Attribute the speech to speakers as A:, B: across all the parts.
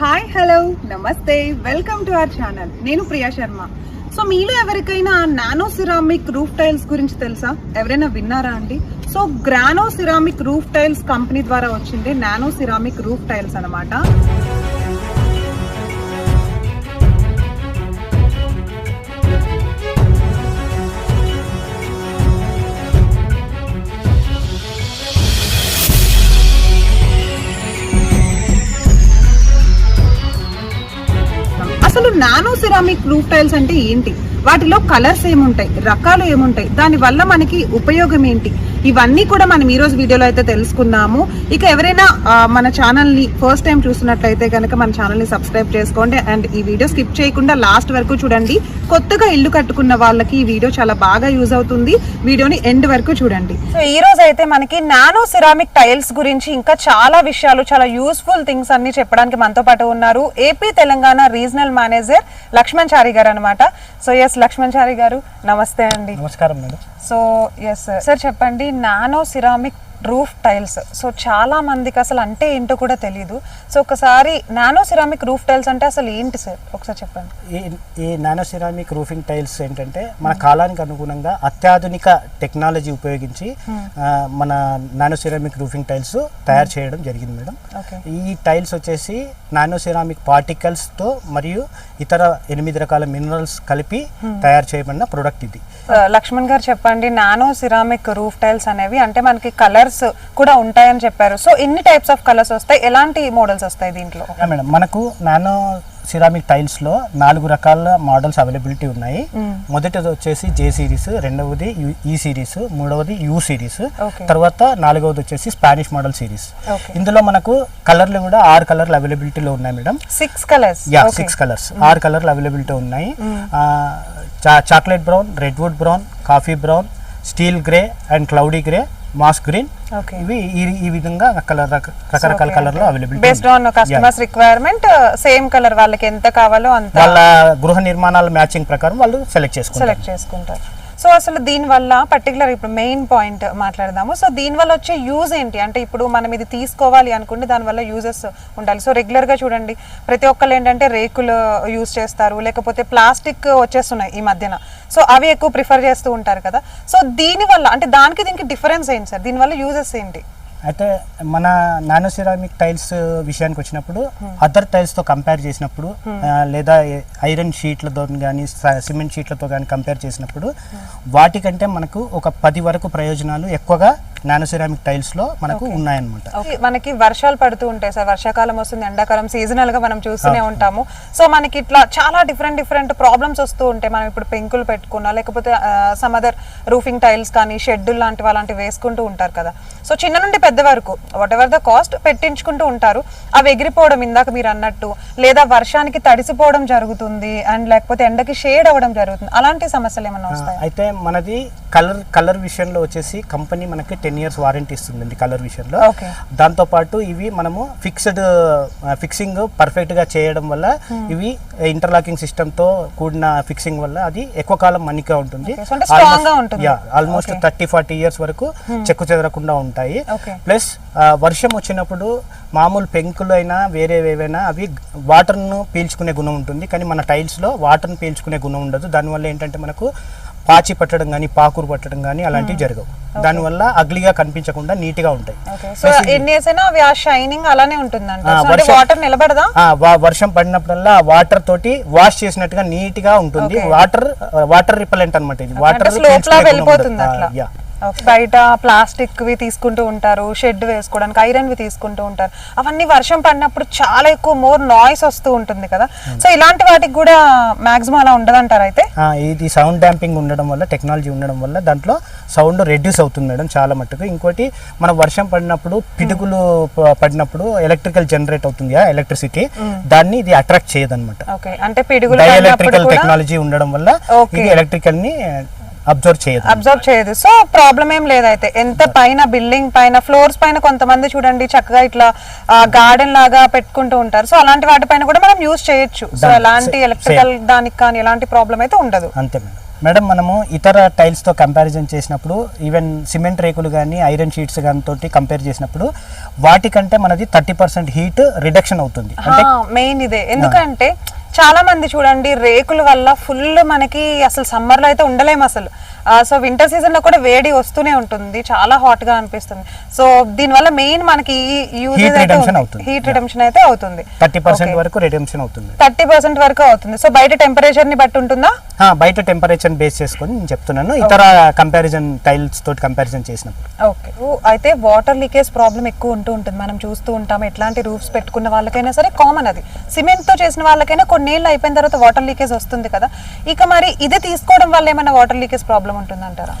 A: Hi hello namaste welcome to our channel నేను Priya Sharma. So మీలో ఎవరికైనా నానో సిరామిక్ రూఫ్ టైల్స్ గురించి తెలుసా? ఎవరైనా విన్నారా అండి? So Grano ceramic roof tiles company ద్వారా వచ్చింది నానో సిరామిక్ రూఫ్ టైల్స్ అనమాట ఎకనామిక్ రూఫ్ టైల్స్ అంటే ఏంటి? వాటిలో కలర్స్ ఏముంటాయి రకాలు ఏముంటాయి దాని వల్ల మనకి ఉపయోగం ఏంటి? ఇవన్నీ కూడా మనం ఈ రోజు వీడియోలో అయితే తెలుసుకుందాము. ఇక ఎవరైనా మన ఛానల్ని ఫస్ట్ టైం చూస్తున్నట్లయితే కనుక మన ఛానల్ని సబ్స్క్రైబ్ చేసుకోండి అండ్ ఈ వీడియో స్కిప్ చేయకుండా లాస్ట్ వరకు చూడండి. కొత్తగా ఇల్లు కట్టుకున్న వాళ్ళకి ఈ వీడియో చాలా బాగా యూజ్ అవుతుంది. వీడియోని ఎండ్ వరకు చూడండి. సో ఈ రోజు అయితే మనకి నానో సిరామిక్ టైల్స్ గురించి ఇంకా చాలా విషయాలు చాలా యూస్ఫుల్ థింగ్స్ అన్ని చెప్పడానికి మనతో పాటు ఉన్నారు. AP Telangana regional manager Lakshman Chari గారు అనమాట సో ఎస్ లక్ష్మణ్ చారి గారు నమస్తే అండి.
B: నమస్కారం మేడం.
A: సో ఎస్ సార్ చెప్పండి nano ceramic roof tiles. So చాలా మందికి అసలు అంటే ఏంటో కూడా తెలియదు సో ఒకసారి నానో సిరామిక్ రూఫ్ టైల్స్ అంటే అసలు ఏంటి సార్? ఒకసారి చెప్పండి.
B: ఈ ఈ నానో సిరామిక్ రూఫింగ్ టైల్స్ ఏంటంటే మన కాలానికి అనుగుణంగా అత్యాధునిక టెక్నాలజీ ఉపయోగించి మన నానో సిరామిక్ రూఫింగ్ టైల్స్ తయారు చేయడం జరిగింది మేడం. ఈ టైల్స్ వచ్చేసి నానో సిరామిక్ పార్టికల్స్తో మరియు ఇతర ఎనిమిది రకాల మినరల్స్ కలిపి తయారు చేయబడిన ప్రోడక్ట్ ఇది.
A: లక్ష్మణ్ గారు చెప్పండి నానో సిరామిక్ రూఫ్ టైల్స్ అనేవి అంటే మనకి కలర్స్ కూడా ఉంటాయని చెప్పారు. సో ఎన్ని టైప్స్ ఆఫ్ కలర్స్ వస్తాయి? ఎలాంటి మోడల్స్ వస్తాయి దీంట్లో?
B: మేడం మనకు నానో సిరామిక్ టైల్స్లో నాలుగు రకాల మోడల్స్ అవైలబిలిటీ ఉన్నాయి. మొదటిది వచ్చేసి జే సిరీస్ రెండవది ఈ సిరీస్ మూడవది యూ సిరీస్. తర్వాత నాలుగవది వచ్చేసి స్పానిష్ మోడల్ సిరీస్. ఇందులో మనకు కలర్లు కూడా ఆరు కలర్లు అవైలబిలిటీలో ఉన్నాయి madam.
A: Six colours
B: ya six colours ఆరు కలర్లు అవైలబిలిటీ ఉన్నాయి. Chocolate brown red wood brown coffee brown steel grey and cloudy grey moss green. ఇవి ఈ- విధంగా కలర్ రకరకాల కలర్లు availability
A: based on customers requirement same colour వాళ్ళకి ఎంత కావాలో అంత
B: వాళ్ళ గృహ నిర్మాణాల మ్యాచింగ్ ప్రకారం వాళ్ళు సెలెక్ట్ చేసుకుంటారు.
A: సెలెక్ట్ చేసుకుంటారు. సో అసలు దీనివల్ల పర్టికులర్ ఇప్పుడు మెయిన్ పాయింట్ మాట్లాడదాము. సో దీని వల్ల వచ్చే యూజ్ ఏంటి? అంటే ఇప్పుడు మనం ఇది తీసుకోవాలి అనుకుంటే దాని వల్ల యూజెస్ ఉండాలి. సో రెగ్యులర్గా చూడండి ప్రతి ఒక్కళ్ళు ఏంటంటే రేకులు యూజ్ చేస్తారు లేకపోతే ప్లాస్టిక్ వచ్చేస్తున్నాయి ఈ మధ్యన. సో అవి ఎక్కువ ప్రిఫర్ చేస్తూ ఉంటారు కదా. సో దీని వల్ల అంటే దానికి దీనికి డిఫరెన్స్ ఏంటి సార్? దీనివల్ల యూజెస్ ఏంటి?
B: అయితే మన నానో సిరామిక్ టైల్స్ విషయానికి వచ్చినప్పుడు అదర్ టైల్స్తో కంపేర్ చేసినప్పుడు ఆ, లేదా ఐరన్ షీట్లతో కానీ సిమెంట్ షీట్లతో కానీ కంపేర్ చేసినప్పుడు వాటికంటే మనకు ఒక పది వరకు ప్రయోజనాలు ఎక్కువగా నానో సిరామిక్ టైల్స్లో మనకు ఉన్నాయన్నమాట.
A: మనకి వర్షాలు పడుతూ ఉంటాయి సార్. వర్షాకాలం వస్తుంది ఎండాకాలం సీజనల్గా మనం చూస్తూనే ఉంటాము. సో మనకి ఇట్లా చాలా డిఫరెంట్ డిఫరెంట్ ప్రాబ్లమ్స్ వస్తూ ఉంటాయి. మనం ఇప్పుడు పెంకులు పెట్టుకున్నా లేకపోతే సమ్ అదర్ రూఫింగ్ టైల్స్ కానీ షెడ్యూల్ లాంటివి అలాంటివి వేసుకుంటూ ఉంటారు కదా. సో చిన్న నుండి పెద్ద వరకు వాట్ ఎవర్ ద కాస్ట్ పెట్టించుకుంటూ ఉంటారు. అవి ఎగిరిపోవడం ఇందాక మీరు అన్నట్టు లేదా వర్షానికి తడిసిపోవడం జరుగుతుంది అండ్ లేకపోతే ఎండకి షేడ్ అవ్వడం జరుగుతుంది. అలాంటి సమస్యలు ఏమైనా వస్తాయి?
B: అయితే మనది కలర్ కలర్ విషయంలో వచ్చేసి కంపెనీ మనకి టెన్ ఇయర్స్ వారంటీ ఇస్తుంది కలర్ విషయంలో.
A: ఓకే.
B: దాంతో పాటు ఇవి మనము ఫిక్స్డ్ ఫిక్సింగ్ పర్ఫెక్ట్గా చేయడం వల్ల ఇవి ఇంటర్లాకింగ్ సిస్టమ్తో కూడిన ఫిక్సింగ్ వల్ల అది ఎక్కువ కాలం మన్నిక ఉంటుంది. ఆల్మోస్ట్ థర్టీ ఫార్టీ ఇయర్స్ వరకు చెక్కు చెదరకుండా ఉంటాయి. ప్లస్ వర్షం వచ్చినప్పుడు మామూలు పెంకులు అయినా వేరే ఏవైనా అవి వాటర్ను పీల్చుకునే గుణం ఉంటుంది. కానీ మన టైల్స్లో వాటర్ను పీల్చుకునే గుణం ఉండదు. దానివల్ల ఏంటంటే మనకు పాచి పట్టడం కానీ పాకురు పట్టడం కానీ అలాంటివి జరగవు. దానివల్ల అగ్లీగా కనిపించకుండా ఉంటాయి.
A: నిలబడదా?
B: ఆ, వా- వర్షం పడినప్పుడల్లా వాటర్ తోటి వాష్ చేసినట్టుగా నీట్గా ఉంటుంది వాటర్ వాటర్ రిపలెంట్ అనమాట ఇది. వాటర్
A: బయట ప్లాస్టిక్ వి తీసుకుంటూ ఉంటారు షెడ్ వేసుకోవడానికి ఐరన్ వి తీసుకుంటూ ఉంటారు. అవన్నీ వర్షం పడినప్పుడు చాలా ఎక్కువ మోర్ నాయిస్ వస్తూ ఉంటుంది కదా. సో ఇలాంటి వాటికి కూడా మాక్సిమం అలా ఉండదంటారు అయితే?
B: ఇది సౌండ్ డాంపింగ్ ఉండడం వల్ల టెక్నాలజీ ఉండడం వల్ల దాంట్లో సౌండ్ రెడ్యూస్ అవుతుంది మేడం చాలా మట్టుకు. ఇంకోటి మనం వర్షం పడినప్పుడు పిడుగులు ప- పడినప్పుడు ఎలక్ట్రికల్ జనరేట్ అవుతుంది ఎలక్ట్రిసిటీ. దాన్ని ఇది అట్రాక్ట్ చేయదు అనమాట
A: ఓకే అంటే పిడుగులు కూడా
B: టెక్నాలజీ ఉండడం వల్ల. ఇది ఎలక్ట్రికల్ని అబ్జర్వ్ చేయదు.
A: అబ్జర్వ్ చేయదు. సో ప్రాబ్లం ఏం లేదైతే ఎంత పైన బిల్డింగ్ పైన ఫ్లోర్స్ పైన కొంతమంది చూడండి చక్కగా ఇట్లా గార్డెన్ లాగా పెట్టుకుంటూ ఉంటారు. సో అలాంటి వాటిపైన కూడా మనం యూజ్ చేయొచ్చు. సో ఎలాంటి. ఎలక్ట్రికల్ దానికి కానీ ఎలాంటి ప్రాబ్లం అయితే ఉండదు.
B: అంతే మేడం. మేడం మనము ఇతర టైల్స్తో కంపారిజన్ చేసినప్పుడు ఈవెన్ సిమెంట్ రేకులు కానీ ఐరన్ షీట్స్ కానీ తోటి కంపేర్ చేసినప్పుడు వాటికంటే మనది థర్టీ పర్సెంట్ హీట్ రిడక్షన్ అవుతుంది. అంటే
A: మెయిన్ ఇదే. ఎందుకంటే చాలా మంది చూడండి రేకుల వల్ల ఫుల్ మనకి అసలు సమ్మర్లో అయితే ఉండలేము అసలు. సో వింటర్ సీజన్లో కూడా వేడి వస్తూనే ఉంటుంది చాలా హాట్గా అనిపిస్తుంది. సో దీని వల్ల మెయిన్ మనకి
B: అవుతుంది.
A: హీట్ రిడమ్షన్ అయితే అవుతుంది.
B: థర్టీ పర్సెంట్ వరకు రిడెంప్షన్ అవుతుంది.
A: థర్టీ పర్సెంట్ వరకు అవుతుంది. సో బయట టెంపరేచర్ని బట్టి ఉంటుందా?
B: బయట టెంపరేచర్ బేస్ చేసుకొని నేను చెప్తున్నాను. ఇతర కంపారిజన్ టైల్స్ తోటి కంపారిజన్ చేసినప్పుడు.
A: ఓకే. అయితే వాటర్ లీకేజ్ ప్రాబ్లం ఎక్కువ ఉంటూ ఉంటుంది. మనం చూస్తూ ఉంటాం ఎట్లాంటి రూఫ్స్ పెట్టుకున్న వాళ్ళకైనా సరే కామన్ అది. సిమెంట్తో చేసిన వాళ్ళకైనా కొన్నేళ్ళు అయిపోయిన తర్వాత వాటర్ లీకేజ్ వస్తుంది కదా. ఇక మరి ఇది తీసుకోవడం వల్ల ఏమైనా వాటర్ లీకేజ్ ప్రాబ్లం ఉంటుందంటారా?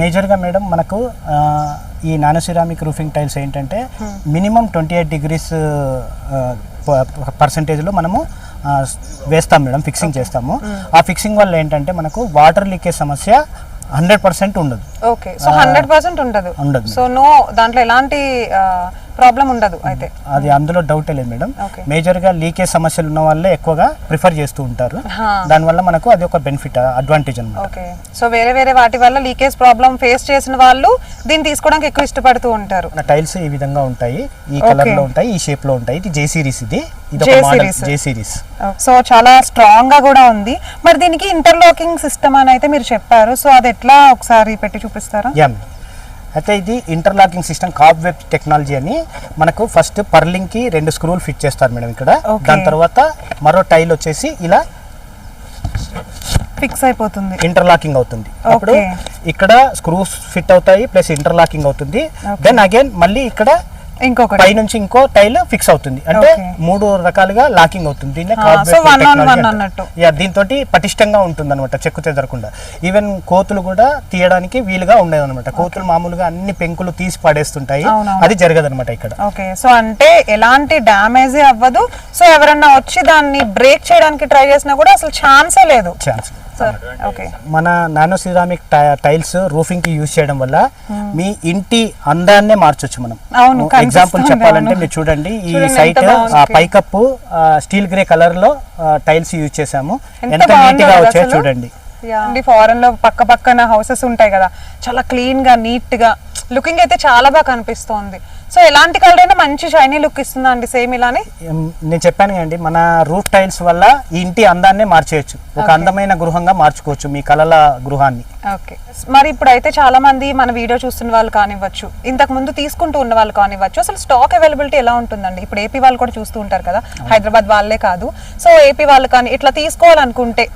B: మేజర్గా మేడం మనకు ఈ నానోసిరామిక్ రూఫింగ్ టైల్స్ ఏంటంటే మినిమం ట్వంటీ ఎయిట్ డిగ్రీస్ పర్సంటేజ్లో మనము వేస్తాం మేడం ఫిక్సింగ్ చేస్తాము. ఆ ఫిక్సింగ్ వల్ల ఏంటంటే మనకు వాటర్ లీకేజ్ సమస్య హండ్రెడ్ పర్సెంట్ ఉండదు.
A: ఓకే సో హండ్రెడ్ పర్సెంట్ ఉండదు.
B: ఉండదు.
A: సో నో దాంట్లో ఎలాంటి ప్రాబ్లం ఉండదు అయితే.
B: అది అందులో డౌట్ లేదు మేడం.
A: Okay.
B: మేజర్గా లీకేజ్ సమస్యలు ఉన్న వాళ్ళే ఎక్కువగా ప్రిఫర్ చేస్తూ ఉంటారు. దానివల్ల మనకు అది ఒక బెనిఫిట్ అడ్వాంటేజ్ అనమాట
A: సో వేరే వేరే వాటి వల్ల లీకేజ్ ప్రాబ్లం ఫేస్ చేసిన వాళ్ళు దీన్ని తీసుకోవడానికి ఎక్కువ ఇష్టపడుతూ ఉంటారు.
B: టైల్స్ ఈ విధంగా ఉంటాయి. ఈ కలర్లో ఉంటాయి ఈ షేప్లో ఉంటాయి. ఇది జే సిరీస్ ఇది. జే సిరీస్
A: సో చాలా స్ట్రాంగ్గా కూడా ఉంది. మరి దీనికి ఇంటర్లాకింగ్ సిస్టమ్ అని అయితే మీరు చెప్పారు. సో అది ఎట్లా ఒకసారి పెట్టి చూపిస్తారా.
B: అయితే ఇది interlocking system cap web technology అని మనకు ఫస్ట్ పర్లింగ్కి రెండు స్క్రూలు ఫిట్ చేస్తారు మేడం ఇక్కడ. దాని తర్వాత మరో టైల్ వచ్చేసి ఇలా
A: ఫిక్స్ అయిపోతుంది.
B: ఇంటర్లాకింగ్ అవుతుంది. అప్పుడు. ఇక్కడ స్క్రూస్ ఫిట్ అవుతాయి ప్లస్ ఇంటర్లాకింగ్ అవుతుంది. దెన్ అగైన్ మళ్ళీ ఇక్కడ
A: ఇంకొకటి.
B: పై నుంచి ఇంకో టైల్ ఫిక్స్ అవుతుంది. అంటే. మూడు రకాలుగా లాకింగ్ అవుతుంది. దీన్నే దీంతో పటిష్టంగా ఉంటుంది అనమాట చెక్కు చెదరకుండా. ఈవెన్ కోతులు కూడా తీయడానికి వీలుగా ఉండదు అనమాట కోతులు మామూలుగా అన్ని పెంకులు తీసి పడేస్తుంటాయి. అది జరగదన్నమాట ఇక్కడ.
A: ఓకే. సో అంటే ఎలాంటి డ్యామేజ్ అవ్వదు. సో ఎవరన్నా వచ్చి దాన్ని బ్రేక్ చేయడానికి ట్రై చేసినా కూడా అసలు ఛాన్సే లేదు.
B: ఛాన్స్ మన నానో సిరామిక్ టైల్స్ రూఫింగ్కి యూజ్ చేయడం వల్ల మీ ఇంటి అందాన్నే మార్చొచ్చు మనం. ఎగ్జాంపుల్ చెప్పాలంటే. మీరు చూడండి ఈ సైట్. పైకప్పు స్టీల్ గ్రే కలర్లో టైల్స్ యూజ్ చేసాము
A: ఎంత నీట్గా
B: వచ్చాయో? చూడండి.
A: ఫారెన్లో పక్క పక్కన హౌసెస్ ఉంటాయి కదా చాలా క్లీన్గా నీట్గా లుకింగ్ అయితే చాలా బాగా కనిపిస్తోంది. సో ఎలాంటి కలర్ అయినా మంచి షైనీ లుక్ ఇస్తుందా అండి సేమ్ ఇలానే
B: నేను చెప్పాను కదండి మన రూఫ్ టైల్స్ వల్ల ఈ ఇంటి అందాన్నే మార్చేయచ్చు. ఒక అందమైన గృహంగా మార్చుకోవచ్చు మీ కలల గృహాన్ని.
A: ఓకే. మరి ఇప్పుడు అయితే చాలా మంది మన వీడియో చూస్తున్న వాళ్ళు కానివ్వచ్చు ఇంతకు ముందు తీసుకుంటూ ఉన్న వాళ్ళు కానివ్వచ్చు అసలు స్టాక్ అవైలబిలిటీ ఎలా ఉంటుందండి? ఇప్పుడు ఏపీ వాళ్ళు కూడా చూస్తూ ఉంటారు కదా హైదరాబాద్ వాళ్ళే కాదు. సో ఏపీ వాళ్ళు కానీ ఇట్లా తీసుకోవాలనుకుంటే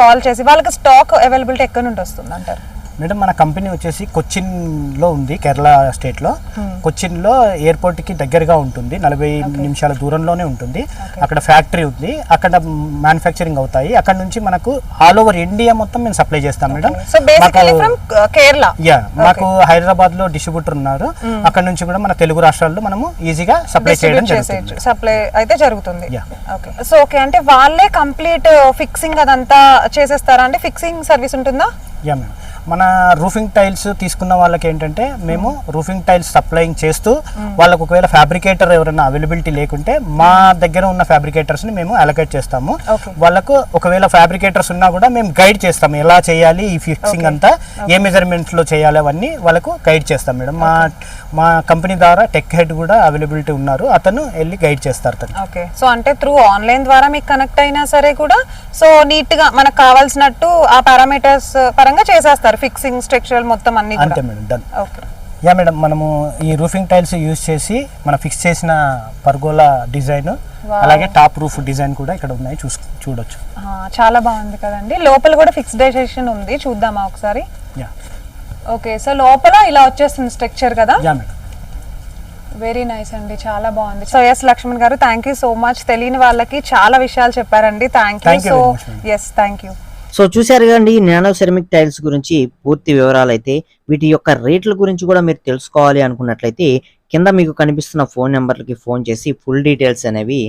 A: కాల్ చేసి వాళ్ళకి స్టాక్ అవైలబిలిటీ ఎక్కడి నుండి వస్తుంది అంటారు
B: మేడం మన కంపెనీ వచ్చేసి కొచ్చిన్లో ఉంది కేరళ స్టేట్లో కొచ్చిన్లో ఎయిర్పోర్ట్కి దగ్గరగా ఉంటుంది నలభై నిమిషాల దూరంలోనే ఉంటుంది. అక్కడ ఫ్యాక్టరీ ఉంది అక్కడ మ్యానుఫ్యాక్చరింగ్ అవుతాయి. అక్కడ నుంచి మనకు ఆల్ ఓవర్ ఇండియా మొత్తం మేము సప్లై చేస్తాం మేడం.
A: ఫ్రమ్ కేరళ.
B: యా మాకు హైదరాబాద్లో డిస్ట్రిబ్యూటర్ ఉన్నారు. అక్కడ నుంచి కూడా మన తెలుగు రాష్ట్రాల్లో మనము ఈజీగా సప్లై చేయడం జరుగుతుంది.
A: సప్లై అయితే జరుగుతుంది. సో ఓకే అంటే వాళ్ళే కంప్లీట్ ఫిక్సింగ్ అదంతా చేసేస్తారా? అంటే ఫిక్సింగ్ సర్వీస్ ఉంటుందా?
B: యా మేడం మన రూఫింగ్ టైల్స్ తీసుకున్న వాళ్ళకి ఏంటంటే మేము రూఫింగ్ టైల్స్ సప్లైయింగ్ చేస్తూ వాళ్ళకు ఒకవేళ ఫ్యాబ్రికేటర్ ఎవరైనా అవైలబిలిటీ లేకుంటే మా దగ్గర ఉన్న ఫ్యాబ్రికేటర్స్ని మేము అలొకేట్ చేస్తాము. వాళ్ళకు ఒకవేళ ఫ్యాబ్రికేటర్స్ ఉన్నా కూడా మేము గైడ్ చేస్తాము ఎలా చేయాలి ఈ ఫిక్సింగ్ అంతా ఏ మెజర్మెంట్స్లో చేయాలి అవన్నీ వాళ్ళకు గైడ్ చేస్తాం మేడం. మా మా కంపెనీ ద్వారా టెక్ హెడ్ కూడా అవైలబిలిటీ ఉన్నారు. అతను వెళ్ళి గైడ్ చేస్తారు తను.
A: ఓకే. సో అంటే త్రూ ఆన్లైన్ ద్వారా మీకు కనెక్ట్ అయినా సరే కూడా సో నీట్గా మనకు కావాల్సినట్టు ఆ పారామీటర్స్ పరంగా చేసేస్తారు. ఫిక్సింగ్ స్ట్రక్చరల్ మొత్తం అన్ని
B: అంతే madam done
A: okay
B: ya madam మనము ఈ రూఫింగ్ టైల్స్ యూజ్ చేసి మనం ఫిక్స్ చేసిన పర్గోలా డిజైన్ అలాగే టాప్ రూఫ్ డిజైన్ కూడా ఇక్కడ ఉన్నాయి చూసు చూడొచ్చు.
A: చాలా బాగుంది కదండి. లోపల కూడా ఫిక్స్డైజేషన్ ఉంది చూద్దామా ఒకసారి?
B: యా.
A: ఓకే సో లోపల ఇలా వచ్చేస్తుంది స్ట్రక్చర్ కదా?
B: Yeah madam.
A: వెరీ నైస్ అండి చాలా బాగుంది. సో ఎస్ లక్ష్మణ్ గారు థ్యాంక్ యూ సో మచ్ తెలియని వాళ్ళకి చాలా విషయాలు చెప్పారండి. Thank you so. Yes thank you
C: so చూశారు కదండి ఈ నానో సెరమిక్ టైల్స్ గురించి పూర్తి వివరాలు అయితే వీటి యొక్క రేట్ల గురించి కూడా మీరు తెలుసుకోవాలి అనుకున్నట్లయితే కింద మీకు కనిపిస్తున్న ఫోన్ నెంబర్లకి ఫోన్ చేసి ఫుల్ డీటెయిల్స్ అనేవి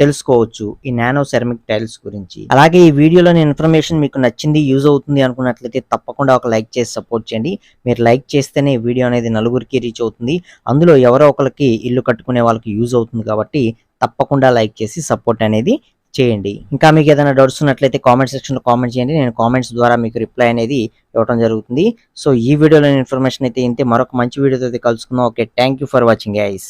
C: తెలుసుకోవచ్చు ఈ నానో సెరమిక్ టైల్స్ గురించి. అలాగే ఈ వీడియోలోని ఇన్ఫర్మేషన్ మీకు నచ్చింది యూజ్ అవుతుంది అనుకున్నట్లయితే తప్పకుండా ఒక లైక్ చేసి సపోర్ట్ చేయండి. మీరు లైక్ చేస్తేనే వీడియో అనేది నలుగురికి రీచ్ అవుతుంది. అందులో ఎవరో ఒకరికి ఇల్లు కట్టుకునే వాళ్ళకి యూజ్ అవుతుంది కాబట్టి తప్పకుండా లైక్ చేసి సపోర్ట్ అనేది చేయండి. ఇంకా మీకు ఏదైనా డౌట్స్ ఉన్నట్లయితే కామెంట్ సెక్షన్లో కామెంట్ చేయండి. నేను కామెంట్స్ ద్వారా మీకు రిప్లై అనేది ఇవ్వడం జరుగుతుంది. సో ఈ వీడియోలో ఇన్ఫర్మేషన్ అయితే ఇంతే. మరొక మంచి వీడియోతో అయితే కలుసుకుందాం. Okay thank you for watching ice